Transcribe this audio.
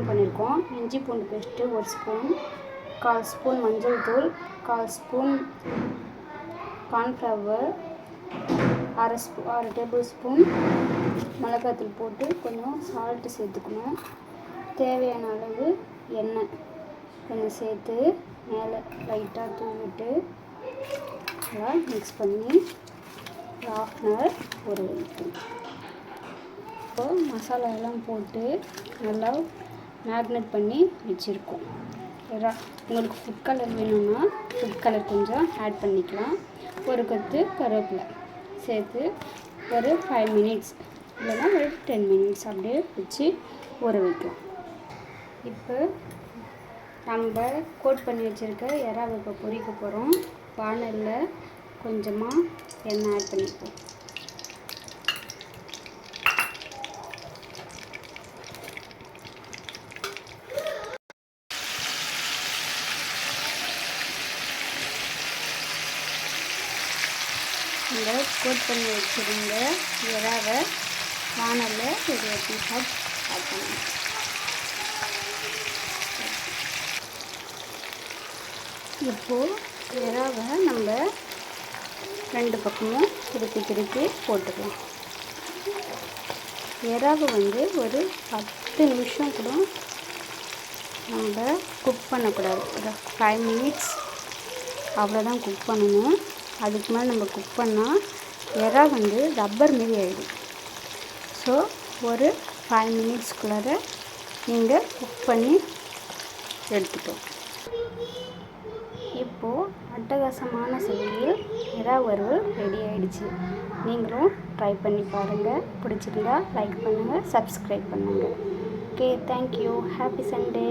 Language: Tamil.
தூள் பண்ணியிருக்கோம். இஞ்சி பூண்டு பேஸ்ட்டு ஒரு ஸ்பூன் கால் ஸ்பூன் மஞ்சள் தூள் கால் ஸ்பூன் கார்ன்ஃப்ளவர் அரை ஸ்பூ அரை டேபிள் ஸ்பூன் மிளகாத்தூள் போட்டு கொஞ்சம் சால்ட்டு சேர்த்துக்கணும். தேவையான அளவு எண்ணெய் கொஞ்சம் சேர்த்து மேலே லைட்டாக தூவிட்டு நல்லா மிக்ஸ் பண்ணி ஹாஃப் அன் ஹவர் இப்போ மசாலா எல்லாம் போட்டு நல்லா மேக்னேட் பண்ணி வச்சுருக்கோம். ரா உங்களுக்கு ஃபுட் கலர் வேணும்னா ஃபுட் கலர் கொஞ்சம் ஆட் பண்ணிக்கலாம். ஒரு கொத்து கருவேப்பிலை சேர்த்து ஒரு ஃபைவ் மினிட்ஸ் இல்லைன்னா ஒரு டென் மினிட்ஸ் அப்படியே வச்சு ஊற வைக்கலாம். இப்போ நம்ம கோட் பண்ணி வச்சுருக்க இறாவை இப்போ பொறிக்க போகிறோம் வானலில் கொஞ்சமாக எண்ணெய் ஆட் பண்ணிப்போம். இந்த கோட் பண்ணி வச்சுருந்த இறாவை வானலில் ஒரு பீஸாக ஆட் இப்போது இறாவை நம்ம ரெண்டு பக்கமும் திருப்பி திருப்பி போட்டுக்கலாம். இறாவை வந்து ஒரு பத்து நிமிஷம் கூட நம்ம குக் பண்ணக்கூடாது. ஒரு ஃபைவ் மினிட்ஸ் அவ்வளோதான் குக் பண்ணணும். அதுக்கு மேலே நம்ம குக் பண்ணால் இறா வந்து ரப்பர் மாரி ஆகிடும் ஸோ ஒரு ஃபைவ் மினிட்ஸ்குள்ளார நீங்கள் குக் பண்ணி எடுத்துட்டோம் இப்போது அட்டகாசமான சுவையில் இறா வறுவல் ரெடி ஆகிடுச்சு நீங்களும் ட்ரை பண்ணி பாருங்கள் பிடிச்சிருந்தா லைக் பண்ணுங்கள் சப்ஸ்கிரைப் பண்ணுங்கள் ஓகே தேங்க்யூ ஹாப்பி சண்டே